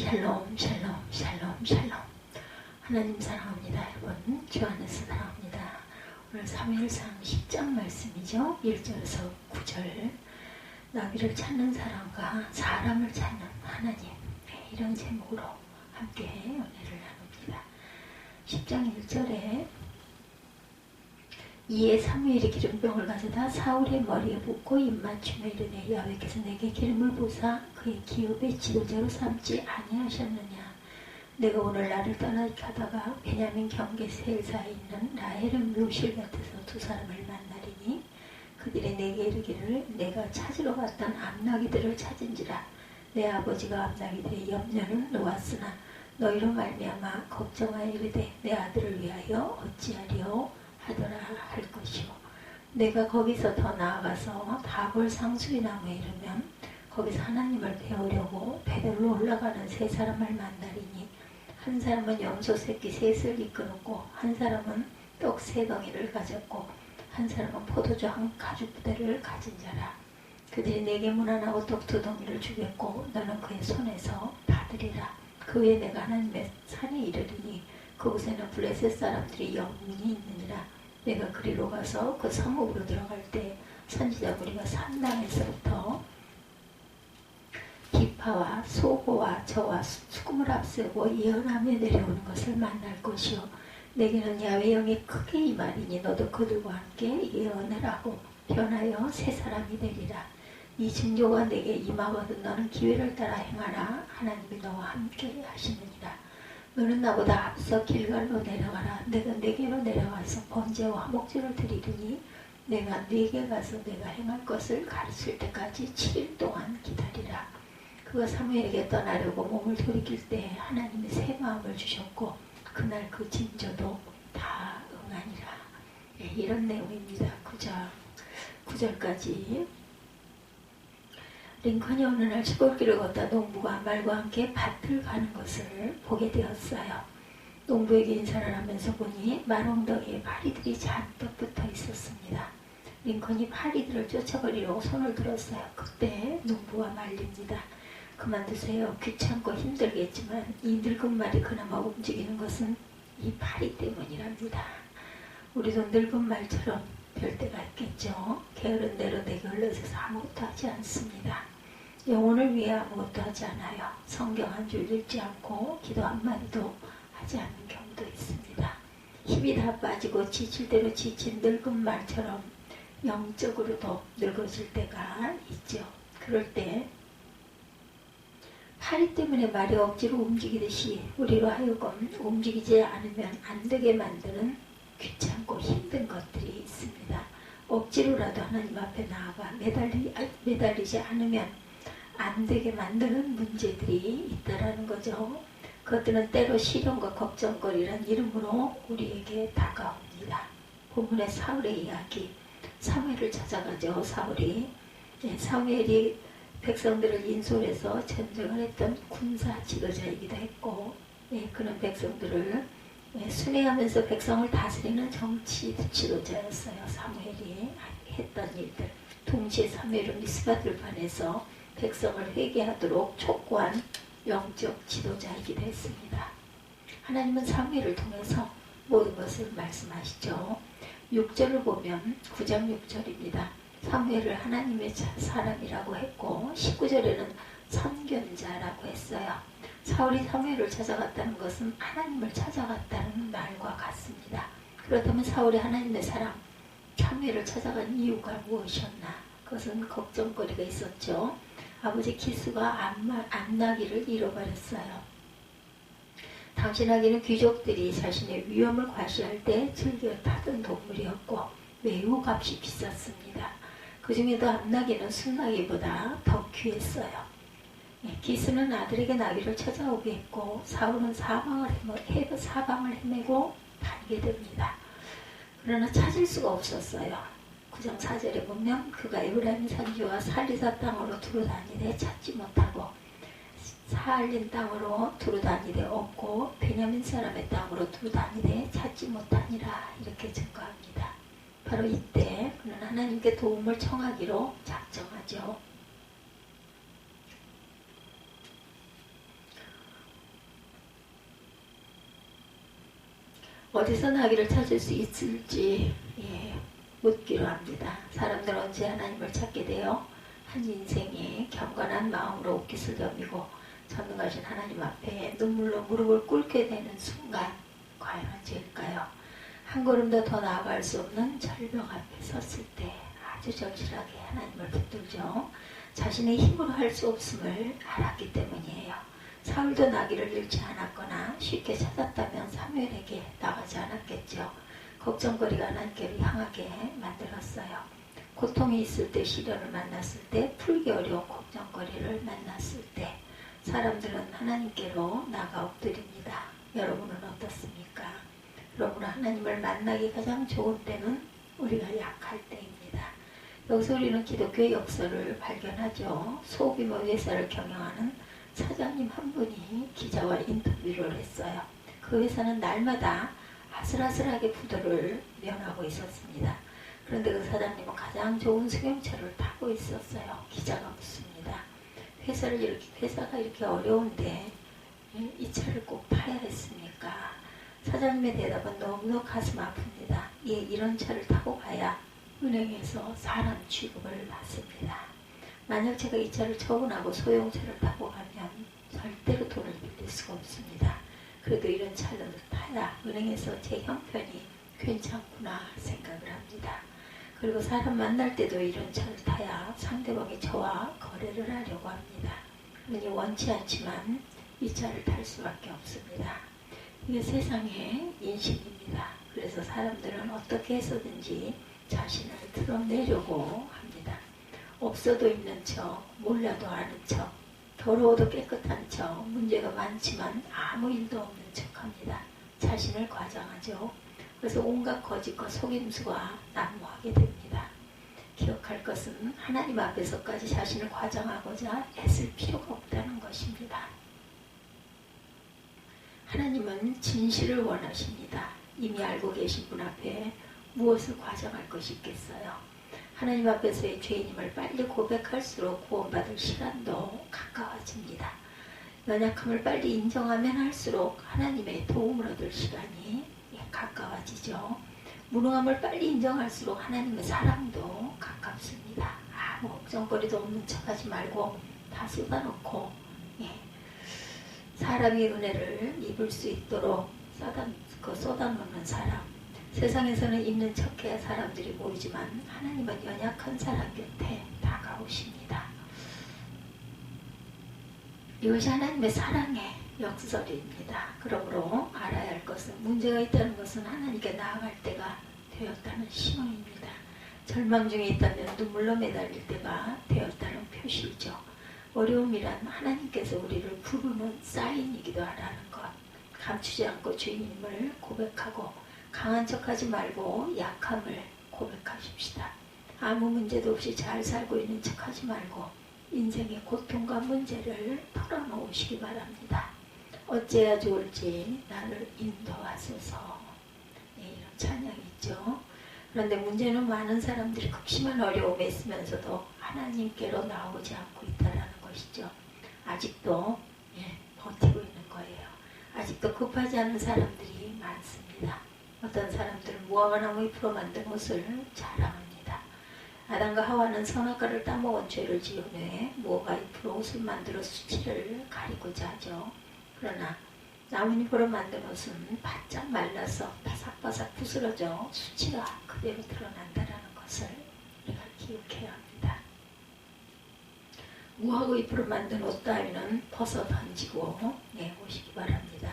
샬롬 샬롬 샬롬 샬롬. 하나님 사랑합니다 여러분. 주 안에서 사랑합니다. 오늘 3일상 10장 말씀이죠? 1절에서 9절. 나비를 찾는 사람과 사람을 찾는 하나님 네, 이런 제목으로 함께 은혜를 나눕니다. 10장 1절에 이에 사무엘이 기름병을 가져다 사울의 머리에 붓고 입맞춤에 이르되 야외께서 내게 기름을 부사 그의 기업의 지도자로 삼지 아니하셨느냐? 내가 오늘 나를 떠나 가다가 베냐민 경계 세일사에 있는 라헬은 묘실 같아서 두 사람을 만나리니 그들이 내게 이르기를 내가 찾으러 갔던 암나기들을 찾은지라. 내 아버지가 암나기들의 염려를 놓았으나 너희로 말미암아 걱정하여 이르되 내 아들을 위하여 어찌하리요 하더라 할 것이요. 내가 거기서 더 나아가서 다볼 상수리 나무에 이르면 거기서 하나님을 배우려고 베들로 올라가는 세 사람을 만나리니 한 사람은 염소 새끼 셋을 이끌었고 한 사람은 떡 세 덩이를 가졌고 한 사람은 포도주 한 가죽 부대를 가진 자라. 그들이 내게 무난하고 떡 두 덩이를 주겠고 너는 그의 손에서 받으리라. 그 후에 내가 하나님의 산에 이르리니 그곳에는 블레셋 사람들이 영문이 있느니라. 내가 그리로 가서 그 성읍으로 들어갈 때 선지자 무리가 산당에서부터 기파와 소고와 저와 수금을 앞세고 예언하며 내려오는 것을 만날 것이요. 내게는 야외 영이 크게 임하리니 너도 그들과 함께 예언을 하고 변하여 새 사람이 되리라. 이 징조가 내게 임하거든 너는 기회를 따라 행하라. 하나님이 너와 함께 하시느니라. 너는 나보다 앞서 길갈로 내려가라. 내가 내게로 내려가서 번제와 목줄을 드리리니 내가 네게 가서 내가 행할 것을 가르칠 때까지 7일 동안 기다리라. 그가 사무엘에게 떠나려고 몸을 돌이킬 때 하나님이 새 마음을 주셨고 그날 그 징조도 다 응하니라. 네, 이런 내용입니다. 9절, 9절까지 링컨이 어느 날 시골길을 걷다 농부가 말과 함께 밭을 가는 것을 보게 되었어요. 농부에게 인사를 하면서 보니 말엉덩이에 파리들이 잔뜩 붙어 있었습니다. 링컨이 파리들을 쫓아버리려고 손을 들었어요. 그때 농부가 말립니다. 그만두세요. 귀찮고 힘들겠지만 이 늙은 말이 그나마 움직이는 것은 이 파리 때문이랍니다. 우리도 늙은 말처럼 별 때가 있겠죠. 게으른 대로 내게 흘러서 아무것도 하지 않습니다. 영혼을 위해 아무것도 하지 않아요. 성경 한 줄 읽지 않고 기도 한마디도 하지 않는 경우도 있습니다. 힘이 다 빠지고 지칠 대로 지친 늙은 말처럼 영적으로도 늙어질 때가 있죠. 그럴 때 파리 때문에 말이 억지로 움직이듯이 우리로 하여금 움직이지 않으면 안 되게 만드는 귀찮고 힘든 것들이 있습니다. 억지로라도 하나님 앞에 나아가 매달리, 매달리지 않으면 안 되게 만드는 문제들이 있다라는 거죠. 그것들은 때로 시련과 걱정거리란 이름으로 우리에게 다가옵니다. 본문의 사울의 이야기, 사무엘을 찾아가죠. 사울이 네, 사무엘이 백성들을 인솔해서 전쟁을 했던 군사 지도자이기도 했고 네, 그는 백성들을 네, 순회하면서 백성을 다스리는 정치 지도자였어요. 사무엘이 했던 일들. 동시에 사무엘은 미스바들반에서 백성을 회개하도록 촉구한 영적 지도자이기도 했습니다. 하나님은 사무엘을 통해서 모든 것을 말씀하시죠. 6절을 보면 9장 6절입니다. 사무엘을 하나님의 사람이라고 했고 19절에는 선견자라고 했어요. 사울이 사무엘을 찾아갔다는 것은 하나님을 찾아갔다는 말과 같습니다. 그렇다면 사울이 하나님의 사람 사무엘을 찾아간 이유가 무엇이었나? 그것은 걱정거리가 있었죠. 아버지 키스가 안나기를 잃어버렸어요. 당신에게는 귀족들이 자신의 위험을 과시할 때 즐겨 타던 동물이었고 매우 값이 비쌌습니다. 그 중에도 암나기는 순나기보다 더 귀했어요. 예, 기스는 아들에게 나귀를 찾아오게 했고 사울은 사방을 헤매, 사방을 헤매고 다니게 됩니다. 그러나 찾을 수가 없었어요. 9장 4절에 보면 그가 에브라임 산지와 살리사 땅으로 두루다니되 찾지 못하고 사할린 땅으로 두루다니되 없고 베냐민 사람의 땅으로 두루다니되 찾지 못하니라 이렇게 증거합니다. 바로 이때 그는 하나님께 도움을 청하기로 작정하죠. 어디서 나귀를 찾을 수 있을지 예. 묻기로 합니다. 사람들은 언제 하나님을 찾게 돼요? 한 인생에 경건한 마음으로 옷깃을 여미고 전능하신 하나님 앞에 눈물로 무릎을 꿇게 되는 순간 과연 언제일까요? 한 걸음도 더 나아갈 수 없는 절벽 앞에 섰을 때 아주 절실하게 하나님을 붙들죠. 자신의 힘으로 할 수 없음을 알았기 때문이에요. 사울도 나기를 잃지 않았거나 쉽게 찾았다면 사무엘에게 나가지 않았겠죠. 걱정거리가 하나님께로 향하게 만들었어요. 고통이 있을 때 시련을 만났을 때 풀기 어려운 걱정거리를 만났을 때 사람들은 하나님께로 나가 엎드립니다. 여러분은 어떻습니까? 여러분 하나님을 만나기 가장 좋은 때는 우리가 약할 때입니다. 여기서 우리는 기독교의 역사를 발견하죠. 소규모 회사를 경영하는 사장님 한 분이 기자와 인터뷰를 했어요. 그 회사는 날마다 아슬아슬하게 부도를 면하고 있었습니다. 그런데 그 사장님은 가장 좋은 승용차를 타고 있었어요. 기자가 묻습니다. 회사를 이렇게, 회사가 이렇게 어려운데 이 차를 꼭 타야 했습니까? 사장님의 대답은 너무너 가슴 아픕니다. 예, 이런 차를 타고 가야 은행에서 사람 취급을 받습니다. 만약 제가 이 차를 처분하고 소형차를 타고 가면 절대로 돈을 빌릴 수가 없습니다. 그래도 이런 차를 타야 은행에서 제 형편이 괜찮구나 생각을 합니다. 그리고 사람 만날 때도 이런 차를 타야 상대방이 저와 거래를 하려고 합니다. 그러니 원치 않지만 이 차를 탈 수밖에 없습니다. 이게 세상의 인식입니다. 그래서 사람들은 어떻게 해서든지 자신을 드러내려고 합니다. 없어도 있는 척, 몰라도 아는 척, 더러워도 깨끗한 척, 문제가 많지만 아무 일도 없는 척 합니다. 자신을 과장하죠. 그래서 온갖 거짓과 속임수가 난무하게 됩니다. 기억할 것은 하나님 앞에서까지 자신을 과장하고자 애쓸 필요가 없다는 것입니다. 하나님은 진실을 원하십니다. 이미 알고 계신 분 앞에 무엇을 과장할 것이 있겠어요. 하나님 앞에서의 죄인임을 빨리 고백할수록 구원받을 시간도 가까워집니다. 연약함을 빨리 인정하면 할수록 하나님의 도움을 얻을 시간이 가까워지죠. 무능함을 빨리 인정할수록 하나님의 사랑도 가깝습니다. 아무 걱정거리도 없는 척하지 말고 다 쏟아놓고 예. 사람의 은혜를 입을 수 있도록 쏟아, 그 쏟아놓는 사람 세상에서는 있는 척해야 사람들이 모이지만 하나님은 연약한 사람 곁에 다가오십니다. 이것이 하나님의 사랑의 역설입니다. 그러므로 알아야 할 것은 문제가 있다는 것은 하나님께 나아갈 때가 되었다는 신호입니다. 절망 중에 있다면 눈물로 매달릴 때가 되었다는 표시죠. 어려움이란 하나님께서 우리를 부르는 사인이기도 하라는 것. 감추지 않고 주님을 고백하고 강한 척하지 말고 약함을 고백하십시다. 아무 문제도 없이 잘 살고 있는 척하지 말고 인생의 고통과 문제를 털어놓으시기 바랍니다. 어째야 좋을지 나를 인도하소서. 네, 이런 찬양이 있죠. 그런데 문제는 많은 사람들이 극심한 어려움에 있으면서도 하나님께로 나오지 않고 있다는 것이죠. 아직도 예, 버티고 있는 거예요. 아직도 급하지 않은 사람들이 많습니다. 어떤 사람들은 무화과 나무 잎으로 만든 옷을 자랑합니다. 아담과 하와는 선악과를 따먹은 죄를 지은 후에 잎으로 옷을 만들어 수치를 가리고자 하죠. 그러나 나뭇잎으로 만든 옷은 바짝 말라서 바삭바삭 부스러져 수치가 그대로 드러난다는 것을 우리가 기억해야 합니다. 무화과 잎으로 만든 옷 따위는 벗어 던지고 내보시기 바랍니다.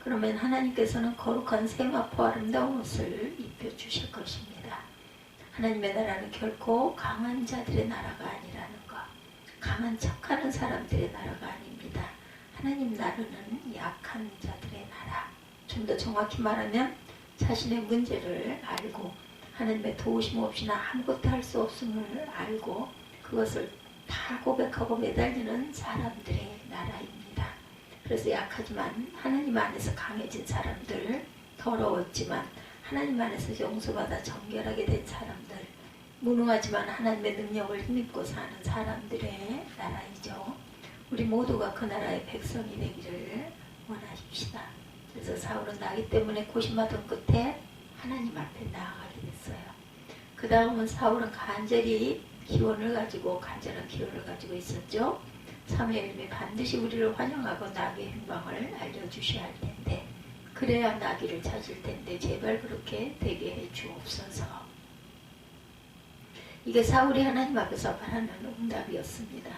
그러면 하나님께서는 거룩한 세마포 아름다운 옷을 입혀주실 것입니다. 하나님의 나라는 결코 강한 자들의 나라가 아니라는 것, 강한 척하는 사람들의 나라가 아닙니다. 하나님 나라는 약한 자들의 나라. 좀 더 정확히 말하면 자신의 문제를 알고 하나님의 도우심 없이나 아무것도 할 수 없음을 알고 그것을 다 고백하고 매달리는 사람들의 나라입니다. 그래서 약하지만 하나님 안에서 강해진 사람들, 더러웠지만 하나님 안에서 용서받아 정결하게 된 사람들, 무능하지만 하나님의 능력을 힘입고 사는 사람들의 나라이죠. 우리 모두가 그 나라의 백성이 되기를 원하십시다. 그래서 사울은 나기 때문에 고심하던 끝에 하나님 앞에 나아가게 됐어요. 그 다음은 사울은 간절히 기원을 가지고 간절한 기원을 가지고 있었죠. 사무엘님이 반드시 우리를 환영하고 나귀의 행방을 알려주셔야 할 텐데 그래야 나귀를 찾을 텐데 제발 그렇게 되게 해 주옵소서. 이게 사울이 하나님 앞에서 바라는 응답이었습니다.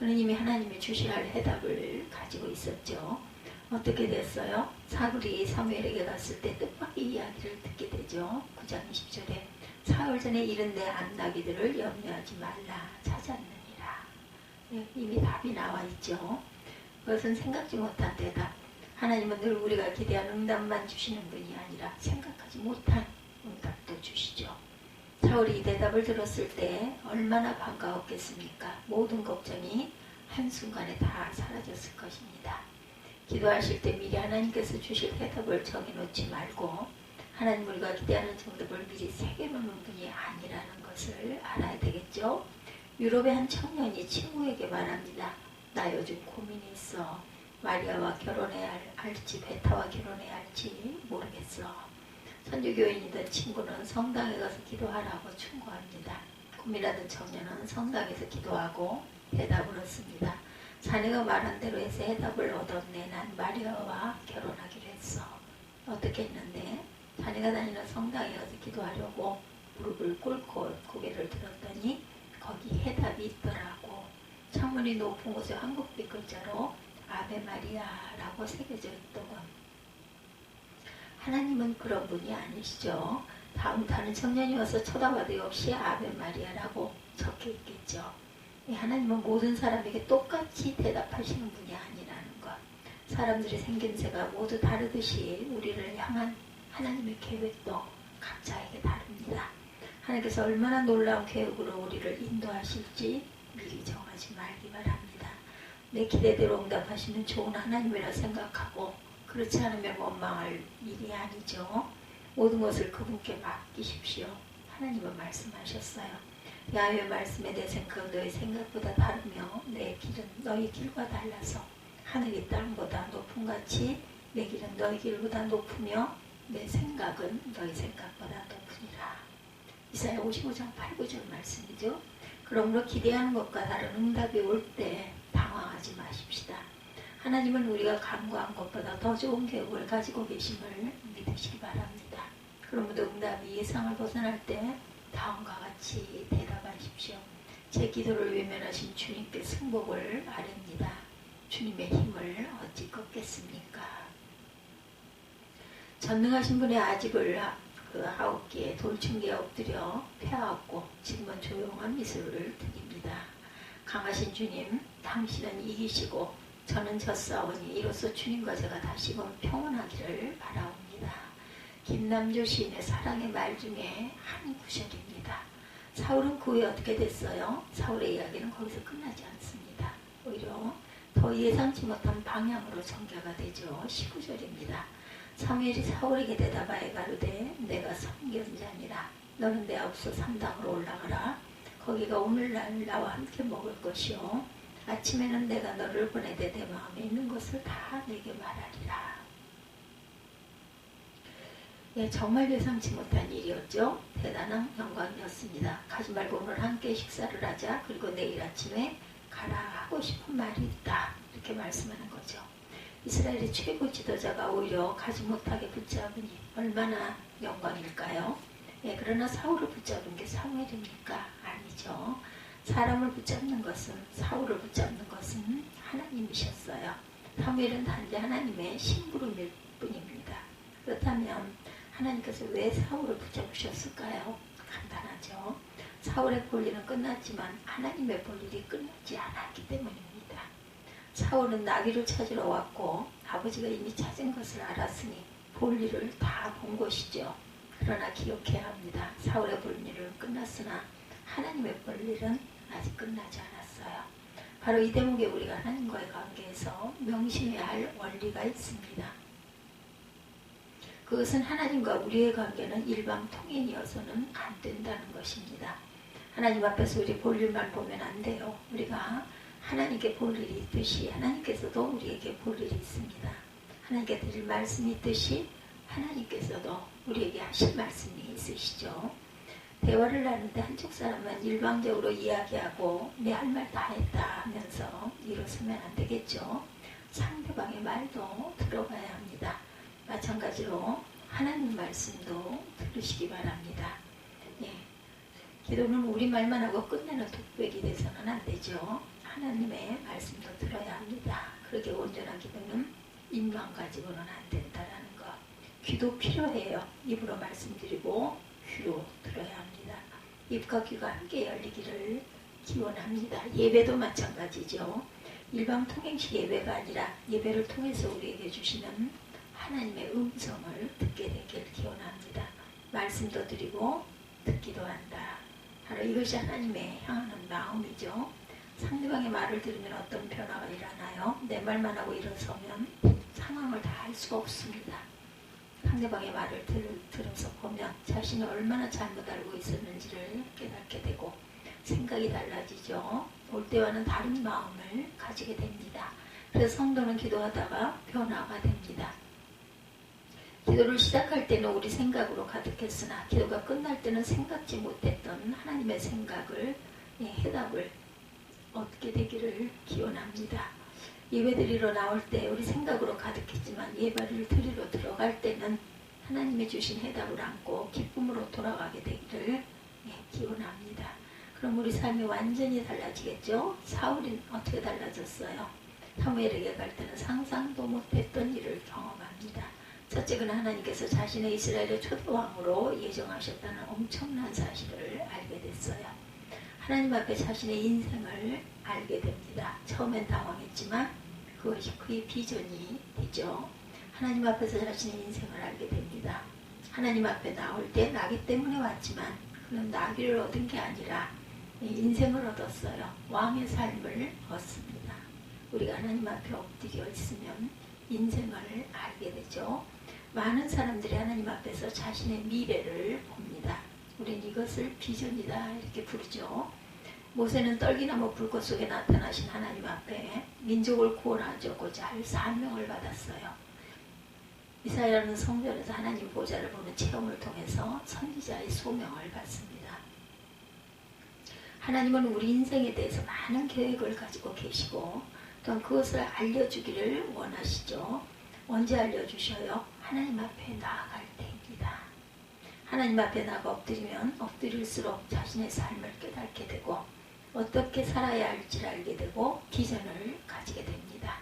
이미 하나님이 주셔야 할 해답을 가지고 있었죠. 어떻게 됐어요? 사울이 사무엘에게 갔을 때 뜻밖의 이야기를 듣게 되죠. 9장 20절에 사흘 전에 이른 내 암나기들을 염려하지 말라 찾았느니라. 네, 이미 답이 나와 있죠. 그것은 생각지 못한 대답. 하나님은 늘 우리가 기대한 응답만 주시는 분이 아니라 생각하지 못한 응답도 주시죠. 사울이 이 대답을 들었을 때 얼마나 반가웠겠습니까? 모든 걱정이 한순간에 다 사라졌을 것입니다. 기도하실 때 미리 하나님께서 주실 대답을 정해놓지 말고 하나님 우리가 기대하는 정답을 미리 새겨놓는 분이 아니라는 것을 알아야 되겠죠. 유럽의 한 청년이 친구에게 말합니다. 나 요즘 고민이 있어. 마리아와 결혼해야 할지 베타와 결혼해야 할지 모르겠어. 선교교인이던 친구는 성당에 가서 기도하라고 충고합니다. 고민하던 청년은 성당에서 기도하고 대답을 얻습니다. 자네가 말한 대로 해서 해답을 얻었네. 난 마리아와 결혼하기로 했어. 어떻게 했는데 자네가 다니는 성당에 가서 기도하려고 무릎을 꿇고 고개를 들었더니 거기 해답이 있더라고. 창문이 높은 곳에 한국빛 글자로 아베 마리아라고 새겨져 있더군. 하나님은 그런 분이 아니시죠. 다음 다른 청년이 와서 쳐다봐도 역시 아베 마리아라고 적혀 있겠죠. 하나님은 모든 사람에게 똑같이 대답하시는 분이 아니라는 것. 사람들의 생김새가 모두 다르듯이 우리를 향한 하나님의 계획도 각자에게 다릅니다. 하나님께서 얼마나 놀라운 계획으로 우리를 인도하실지 미리 정하지 말기 바랍니다. 내 기대대로 응답하시는 좋은 하나님이라 생각하고 그렇지 않으면 원망할 일이 아니죠. 모든 것을 그분께 맡기십시오. 하나님은 말씀하셨어요. 야외 말씀에 내 생각 너희 생각보다 다르며 내 길은 너희 길과 달라서 하늘이 땅보다 높은 같이 내 길은 너희 길보다 높으며 내 생각은 너희 생각보다 높으니라. 이사야 55장 8, 9절 말씀이죠. 그러므로 기대하는 것과 다른 응답이 올 때 당황하지 마십시다. 하나님은 우리가 간구한 것보다 더 좋은 계획을 가지고 계심을 믿으시기 바랍니다. 그러므로 응답이 예상을 벗어날 때 다음과 같이 대답하십시오. 제 기도를 외면하신 주님께 승복을 아렵니다. 주님의 힘을 어찌 꺾겠습니까? 전능하신 분의 아집을 그 아홉 개의 돌층기에 엎드려 펴안고 지금은 조용한 미소를 드립니다. 강하신 주님, 당신은 이기시고 저는 졌사오니 이로써 주님과 제가 다시금 평온하기를 바라옵니다. 김남조 시인의 사랑의 말 중에 한 구절입니다. 사울은 그 후에 어떻게 됐어요? 사울의 이야기는 거기서 끝나지 않습니다. 오히려 더 예상치 못한 방향으로 전개가 되죠. 19절입니다. 사무엘이 사울에게 대답하여 가로되 내가 성견자니라 너는 내 앞서 삼당으로 올라가라 거기가 오늘날 나와 함께 먹을 것이요 아침에는 내가 너를 보내되 내 마음에 있는 것을 다 내게 말하리라 예, 정말 예상치 못한 일이었죠. 대단한 영광이었습니다. 가지 말고 오늘 함께 식사를 하자. 그리고 내일 아침에 가라 하고 싶은 말이 있다. 이렇게 말씀하는 거죠. 이스라엘의 최고 지도자가 오히려 가지 못하게 붙잡으니 얼마나 영광일까요? 예, 그러나 사울을 붙잡은 게 사무엘입니까? 아니죠. 사람을 붙잡는 것은 사울을 붙잡는 것은 하나님이셨어요. 사무엘은 단지 하나님의 심부름일 뿐입니다. 그렇다면 하나님께서 왜 사울을 붙잡으셨을까요? 간단하죠. 사울의 볼일은 끝났지만 하나님의 볼일이 끝나지 않았기 때문입니다. 사울은 나귀를 찾으러 왔고 아버지가 이미 찾은 것을 알았으니 볼일을 다 본 것이죠. 그러나 기억해야 합니다. 사울의 볼일은 끝났으나 하나님의 볼일은 아직 끝나지 않았어요. 바로 이 대목에 우리가 하나님과의 관계에서 명심해야 할 원리가 있습니다. 그것은 하나님과 우리의 관계는 일방 통행이어서는 안 된다는 것입니다. 하나님 앞에서 우리 볼 일만 보면 안 돼요. 우리가 하나님께 볼 일이 있듯이 하나님께서도 우리에게 볼 일이 있습니다. 하나님께 드릴 말씀이 있듯이 하나님께서도 우리에게 하실 말씀이 있으시죠. 대화를 나누는데 한쪽 사람만 일방적으로 이야기하고 내 할 말 다 했다 하면서 일어서면 안 되겠죠. 상대방의 말도 들어봐야 합니다. 마찬가지로 하나님 말씀도 들으시기 바랍니다. 예. 기도는 우리 말만 하고 끝내는 독백이 돼서는 안 되죠. 하나님의 말씀도 들어야 합니다. 그렇게 온전한 기도는 입만 가지고는 안 된다라는 것. 귀도 필요해요. 입으로 말씀드리고 귀로. 입과 귀가 함께 열리기를 기원합니다. 예배도 마찬가지죠. 일방 통행식 예배가 아니라 예배를 통해서 우리에게 주시는 하나님의 음성을 듣게 되길 기원합니다. 말씀도 드리고 듣기도 한다. 바로 이것이 하나님의 향하는 마음이죠. 상대방의 말을 들으면 어떤 변화가 일어나요? 내 말만 하고 일어서면 상황을 다 알 수가 없습니다. 상대방의 말을 들, 들어서 보면 자신이 얼마나 잘못 알고 있었는지를 깨닫게 되고 생각이 달라지죠. 올 때와는 다른 마음을 가지게 됩니다. 그래서 성도는 기도하다가 변화가 됩니다. 기도를 시작할 때는 우리 생각으로 가득했으나 기도가 끝날 때는 생각지 못했던 하나님의 생각을 예, 해답을 얻게 되기를 기원합니다. 예배 드리러 나올 때 우리 생각으로 가득했지만 예배를 드리러 들어갈 때는 하나님이 주신 해답을 안고 기쁨으로 돌아가게 되기를 예, 기원합니다. 그럼 우리 삶이 완전히 달라지겠죠? 사울이 어떻게 달라졌어요? 사무엘에게 갈 때는 상상도 못했던 일을 경험합니다. 첫째는 하나님께서 자신의 이스라엘의 초대왕으로 예정하셨다는 엄청난 사실을 알게 됐어요. 하나님 앞에 자신의 인생을 알게 됩니다. 처음엔 당황했지만 그것이 그의 비전이 되죠. 하나님 앞에서 자신의 인생을 알게 됩니다. 하나님 앞에 나올 때 나기 때문에 왔지만 그는 나기를 얻은 게 아니라 인생을 얻었어요. 왕의 삶을 얻습니다. 우리가 하나님 앞에 엎드려 있으면 인생을 알게 되죠. 많은 사람들이 하나님 앞에서 자신의 미래를 봅니다. 우린 이것을 비전이다 이렇게 부르죠. 모세는 떨기나무 불꽃 속에 나타나신 하나님 앞에 민족을 구원하고자 할 사명을 받았어요. 이사야는 성전에서 하나님 보좌를 보는 체험을 통해서 선지자의 소명을 받습니다. 하나님은 우리 인생에 대해서 많은 계획을 가지고 계시고 또한 그것을 알려주기를 원하시죠. 언제 알려주셔요? 하나님 앞에 나아갈 때입니다. 하나님 앞에 나가 엎드리면 엎드릴수록 자신의 삶을 깨닫게 되고 어떻게 살아야 할지를 알게 되고 비전을 가지게 됩니다.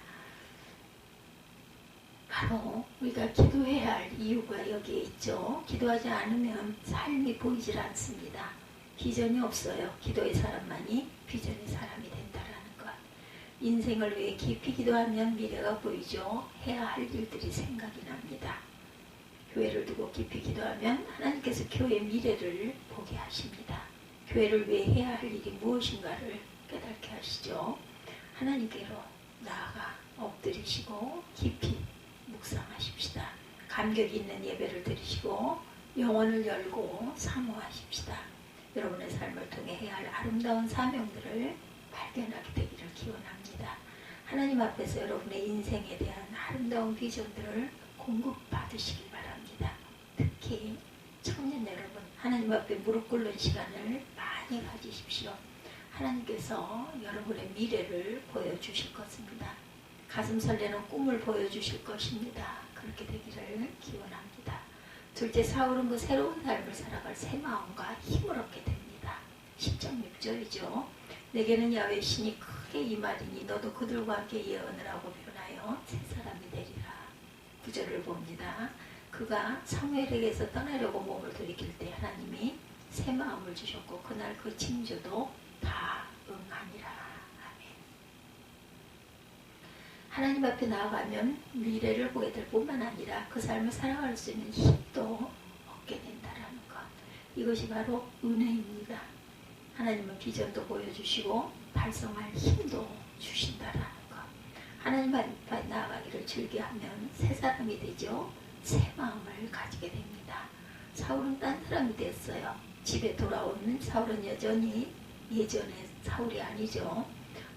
바로 우리가 기도해야 할 이유가 여기에 있죠. 기도하지 않으면 삶이 보이질 않습니다. 비전이 없어요. 기도의 사람만이 비전의 사람이 된다라는 것. 인생을 위해 깊이 기도하면 미래가 보이죠. 해야 할 일들이 생각이 납니다. 교회를 두고 깊이 기도하면 하나님께서 교회 미래를 보게 하십니다. 교회를 위해 해야 할 일이 무엇인가를 깨닫게 하시죠. 하나님께로 나아가 엎드리시고 깊이 묵상하십시다. 감격 있는 예배를 드리시고 영혼을 열고 사모하십시다. 여러분의 삶을 통해 해야 할 아름다운 사명들을 발견하게 되기를 기원합니다. 하나님 앞에서 여러분의 인생에 대한 아름다운 비전들을 공급받으시길 바랍니다. 특히 청년 여러분, 하나님 앞에 무릎 꿇는 시간을 많이 가지십시오. 하나님께서 여러분의 미래를 보여주실 것입니다. 가슴 설레는 꿈을 보여주실 것입니다. 그렇게 되기를 기원합니다. 둘째 사울은 그 새로운 삶을 살아갈 새 마음과 힘을 얻게 됩니다. 10장 6절이죠. 내게는 야외 신이 크게 이말이니 너도 그들과 함께 예언을 하고 변하여 새 사람이 되리라. 구절을 봅니다. 그가 사무엘에게서 떠나려고 몸을 돌이킬 때 하나님이 새 마음을 주셨고 그날 그 징조도 다 응하니라. 아멘. 하나님 앞에 나아가면 미래를 보게 될 뿐만 아니라 그 삶을 살아갈 수 있는 힘도 얻게 된다라는 것. 이것이 바로 은혜입니다. 하나님은 비전도 보여주시고 달성할 힘도 주신다라는 것. 하나님 앞에 나아가기를 즐겨하면 새 사람이 되죠. 새 마음을 가지게 됩니다. 사울은 딴 사람이 됐어요. 집에 돌아오는 사울은 여전히 예전의 사울이 아니죠.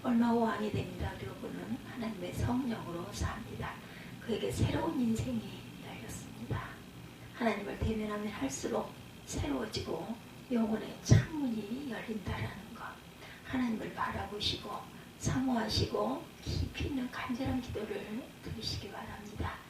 얼마 후 왕이 됩니다. 그리고 그는 하나님의 성령으로 삽니다. 그 그에게 새로운 인생이 열렸습니다. 하나님을 대면하면 할수록 새로워지고 영혼의 창문이 열린다라는 것. 하나님을 바라보시고 사모하시고 깊이 있는 간절한 기도를 드리시기 바랍니다.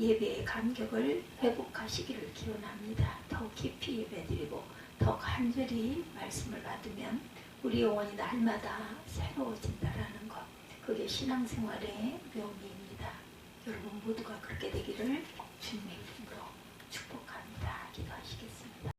예배의 감격을 회복하시기를 기원합니다. 더 깊이 예배드리고 더 간절히 말씀을 받으면 우리 영혼이 날마다 새로워진다라는 것. 그게 신앙생활의 묘미입니다. 여러분 모두가 그렇게 되기를 주님의 이름으로 축복